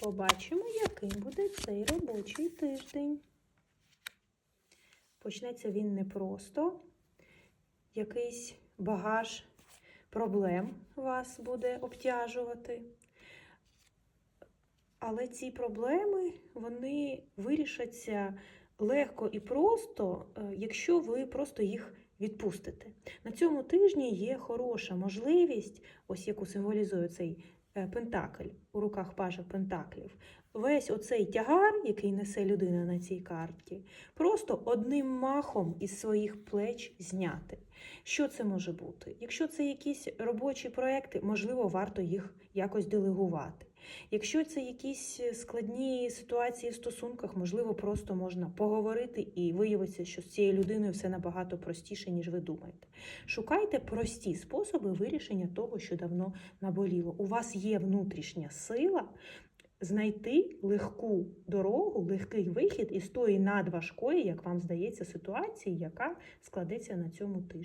Побачимо, яким буде цей робочий тиждень. Почнеться він не просто. Якийсь багаж проблем вас буде обтяжувати. Але ці проблеми вони вирішаться легко і просто, е, якщо ви просто їх відпустите. На цьому тижні є хороша можливість, ось яку символізує цей пентакль у руках пажа пентаклів. Весь оцей тягар, який несе людина на цій карті, просто одним махом із своїх плеч зняти. Що це може бути? Якщо це якісь робочі проекти, можливо, варто їх якось делегувати. Якщо це якісь складні ситуації в стосунках, можливо, просто можна поговорити і виявиться, що з цією людиною все набагато простіше, ніж ви думаєте. Шукайте прості способи вирішення того, що давно наболіло. У вас є внутрішня сила знайти легку дорогу, легкий вихід із тої надважкої, як вам здається, ситуації, яка складеться на цьому тижні.